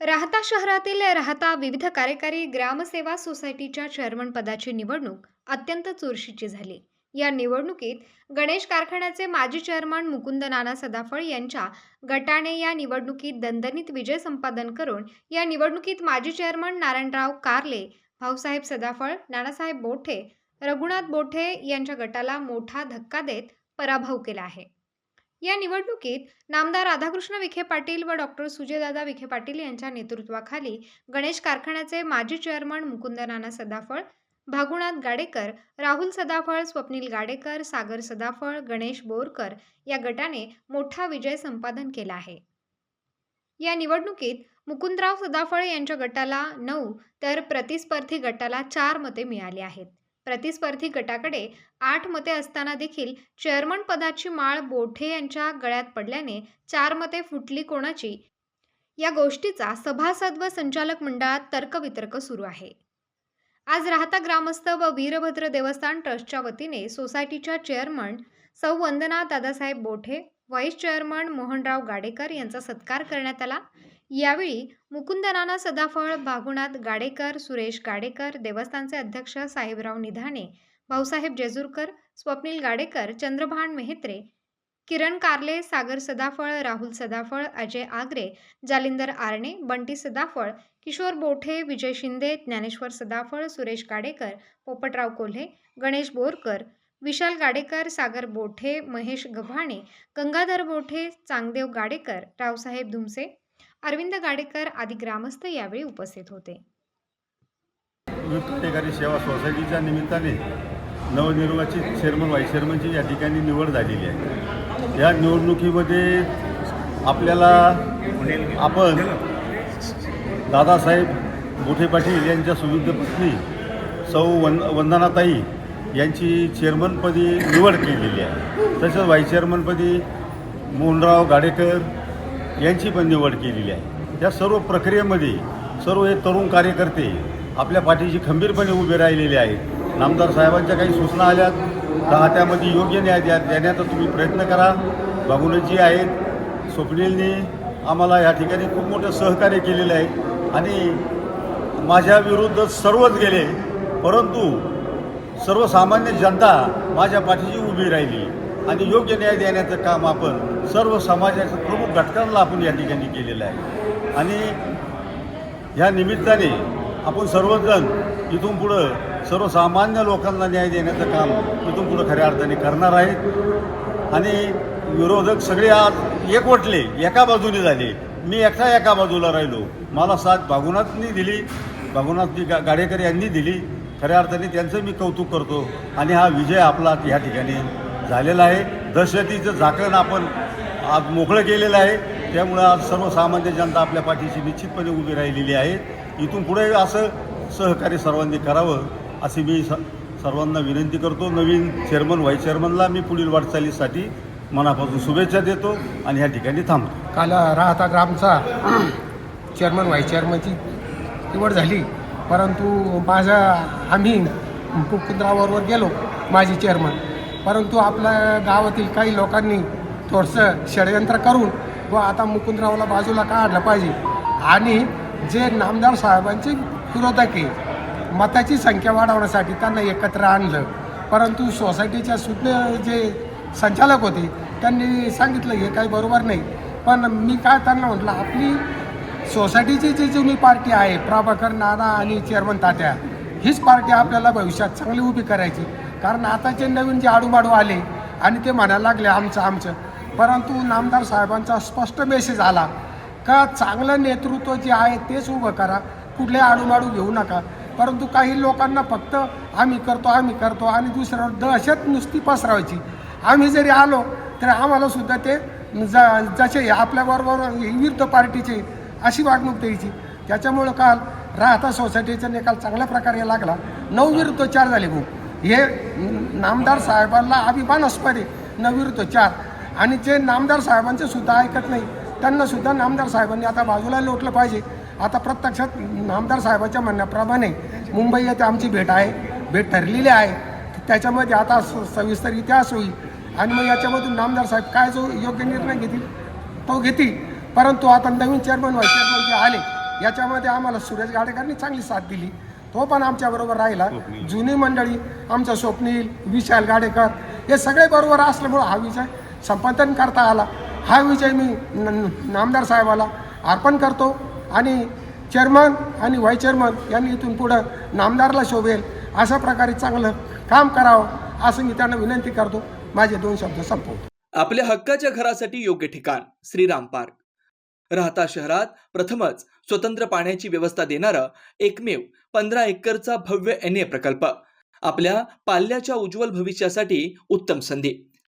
राहता शहरातील राहता विविध कार्यकारी ग्रामसेवा सोसायटीच्या चेअरमन पदाची निवडणूक अत्यंत चुरशीची झाली. या निवडणुकीत गणेश कारखान्याचे माजी चेअरमन मुकुंद नाना सदाफळ यांच्या गटाने या निवडणुकीत दणदणीत विजय संपादन करून या निवडणुकीत माजी चेअरमन नारायणराव कारले भाऊसाहेब सदाफळ नानासाहेब बोठे रघुनाथ बोठे यांच्या गटाला मोठा धक्का देत पराभव केला आहे. या निवडणुकीत नामदार राधाकृष्ण विखे पाटील व डॉक्टर सुजयदादा विखे पाटील यांच्या नेतृत्वाखाली गणेश कारखान्याचे माजी चेअरमन मुकुंद नाना सदाफळ भागुनाथ गाडेकर राहुल सदाफळ स्वप्नील गाडेकर सागर सदाफळ गणेश बोरकर या गटाने मोठा विजय संपादन केला आहे. या निवडणुकीत मुकुंदराव सदाफळ यांच्या गटाला नऊ तर प्रतिस्पर्धी गटाला चार मते मिळाली आहेत. प्रतिस्पर्धी गटाकडे आठ मते असताना देखील चेअरमन पदाची माळ बोठे यांच्या गळ्यात पडल्याने चार मते फुटली कोणाची? या गोष्टीचा सभासद व संचालक मंडळात तर्कवितर्क सुरू आहे. आज राहता ग्रामस्थ व वीरभद्र देवस्थान ट्रस्टच्या वतीने सोसायटीच्या चेअरमन सौ वंदना दादासाहेब बोठे व्हाईस चेअरमन मोहनराव गाडेकर यांचा सत्कार करण्यात आला. यावेळी मुकुंदनाना सदाफळ भागुनाथ गाडेकर सुरेश गाडेकर देवस्थानचे अध्यक्ष साहेबराव निधाने भाऊसाहेब जेजूरकर स्वप्नील गाडेकर चंद्रभान मेहत्रे किरण कारले सागर सदाफळ राहुल सदाफळ अजय आगरे जालिंदर आरणे बंटी सदाफळ किशोर बोठे विजय शिंदे ज्ञानेश्वर सदाफळ सुरेश गाडेकर पोपटराव कोल्हे गणेश बोरकर विशाल गाडेकर सागर बोठे महेश गव्हाणे गंगाधर बोठे चांगदेव गाडेकर रावसाहेब धुमसे अरविंद गाडेकर आदी ग्रामस्थ यावेळी उपस्थित होते. कार्यकारी सेवा सोसायटीच्या निमित्ताने नवनिर्वाचित चेअरमन व्हाईस चेअरमनची या ठिकाणी निवड झालेली आहे. या निवडणुकीमध्ये आपल्याला आपण दादासाहेब मोठे पाटील यांच्या सुविध पत्नी सौ वन वंदनाताई यांची चेअरमनपदी निवड केलेली आहे. तसंच व्हाईस चेअरमनपदी मोहनराव गाडेकर यांची पण निवड केलेली आहे. त्या सर्व प्रक्रियेमध्ये सर्व हे तरुण कार्यकर्ते आपल्या पाठीशी खंबीरपणे उभे राहिलेले आहेत. नामदार साहेबांच्या काही सूचना आल्यात राहत्यामध्ये योग्य न्याय द्या देण्याचा तुम्ही प्रयत्न करा. बागुनजी आहेत स्वप्नीलनी आम्हाला या ठिकाणी खूप मोठं सहकार्य केलेलं आहे. आणि माझ्या विरुद्ध सर्वच गेले परंतु सर्वसामान्य जनता माझ्या पाठीशी उभी राहिली. आणि योग्य न्याय देण्याचं काम आपण सर्व समाजाच्या प्रमुख घटकांना आपण या ठिकाणी केलेलं आहे. आणि ह्या निमित्ताने आपण सर्वजण इथून पुढं सर्वसामान्य लोकांना न्याय देण्याचं काम इथून पुढं खऱ्या अर्थाने करणार आहेत. आणि विरोधक सगळे आज एकवटले एका बाजूने झाले. मी एकटा एका बाजूला राहिलो. मला साथ बागुनाथनी दिली. बागुनाथजी गा गाडेकर यांनी दिली. खऱ्या अर्थाने त्यांचं मी कौतुक करतो. आणि हा विजय आपला या ठिकाणी झालेला आहे. दहशतीचं झाकण आपण आज मोकळं केलेलं आहे. त्यामुळं आज सर्वसामान्य जनता आपल्या पाठीशी निश्चितपणे उभी राहिलेली आहे. इथून पुढे असं सहकार्य सर्वांनी करावं अशी मी स सर्वांना विनंती करतो. नवीन चेअरमन व्हाईस चेअरमनला मी पुढील वाटचालीसाठी मनापासून शुभेच्छा देतो आणि ह्या ठिकाणी थांबतो. काल राहता ग्रामचा चेअरमन व्हाईस चेअरमनची निवड झाली. परंतु माझा आम्ही मुकुंदरावरवर गेलो माजी चेअरमन परंतु आपल्या गावातील काही लोकांनी थोडंसं षडयंत्र करून व आता मुकुंदरावला बाजूला काढलं पाहिजे? आणि जे नामदार साहेबांचे विरोधक आहे मताची संख्या वाढवण्यासाठी त्यांना एकत्र आणलं. परंतु सोसायटीच्या सुज्ञ जे संचालक होते त्यांनी सांगितलं हे काही बरोबर नाही. पण मी काय त्यांना म्हटलं आपली सोसायटीची जी जुनी पार्टी आहे प्रभाकर नाना आणि चेअरमन तात्या हीच पार्टी आपल्याला भविष्यात चांगली उभी करायची. कारण आताचे नवीन जे आडूबाडू आले आणि ते म्हणायला लागले आमचं आमचं. परंतु नामदार साहेबांचा स्पष्ट मेसेज आला का चांगलं नेतृत्व जे आहे तेच उभं करा. कुठले आडूबाडू घेऊ नका. परंतु काही लोकांना फक्त आम्ही करतो आम्ही करतो आणि दुसऱ्यावर दहशत नुसती पसरवायची. आम्ही जरी आलो तर आम्हाला सुद्धा ते ज जसे आपल्याबरोबर विरुद्ध पार्टीचे अशी वागणूक द्यायची. त्याच्यामुळं काल राहता सोसायटीचा निकाल चांगल्या प्रकारे लागला. नऊ विरुद्ध चार झाले भाऊ. हे नामदार साहेबांना अभिमानास्पद आहे. नऊ विरुद्ध चार. आणि जे नामदार साहेबांचे सुद्धा ऐकत नाही त्यांना सुद्धा नामदार साहेबांनी आता बाजूला लोटलं पाहिजे. आता प्रत्यक्षात नामदार साहेबांच्या म्हणण्याप्रमाणे मुंबई येथे आमची भेट आहे भेट ठरलेली आहे. त्याच्यामध्ये आता सविस्तर इतिहास होईल. आणि मग याच्यामधून नामदार साहेब काय जो योग्य निर्णय घेतील तो घेतील. परंतु आता नवीन चेअरमन व्हाईस चेअरमन जे आले याच्यामध्ये आम्हाला सुरेश गाडेकरांनी चांगली साथ दिली. तो पण आमच्याबरोबर राहिला. जुनी मंडळी आमचा स्वप्नील विशाल गाडेकर हे सगळे बरोबर असल्यामुळं हा विजय संपादन करता आला. हा विजय मी नामदार साहेबाला अर्पण करतो आणि चेअरमन आणि व्हाईस चेअरमन यांनी इथून पुढं नामदारला शोभेल अशा प्रकारे चांगलं काम करावं असं मी त्यांना विनंती करतो. माझे दोन शब्द संपवतो. आपल्या हक्काच्या घरासाठी योग्य ठिकाण श्रीराम पार्क. राहता शहरात प्रथमच स्वतंत्र पाण्याची व्यवस्था देणारं एकमेव पंधरा एकरचा भव्य एन ए प्रकल्प. आपल्या पाल्याच्या उज्ज्वल भविष्यासाठी उत्तम संधी.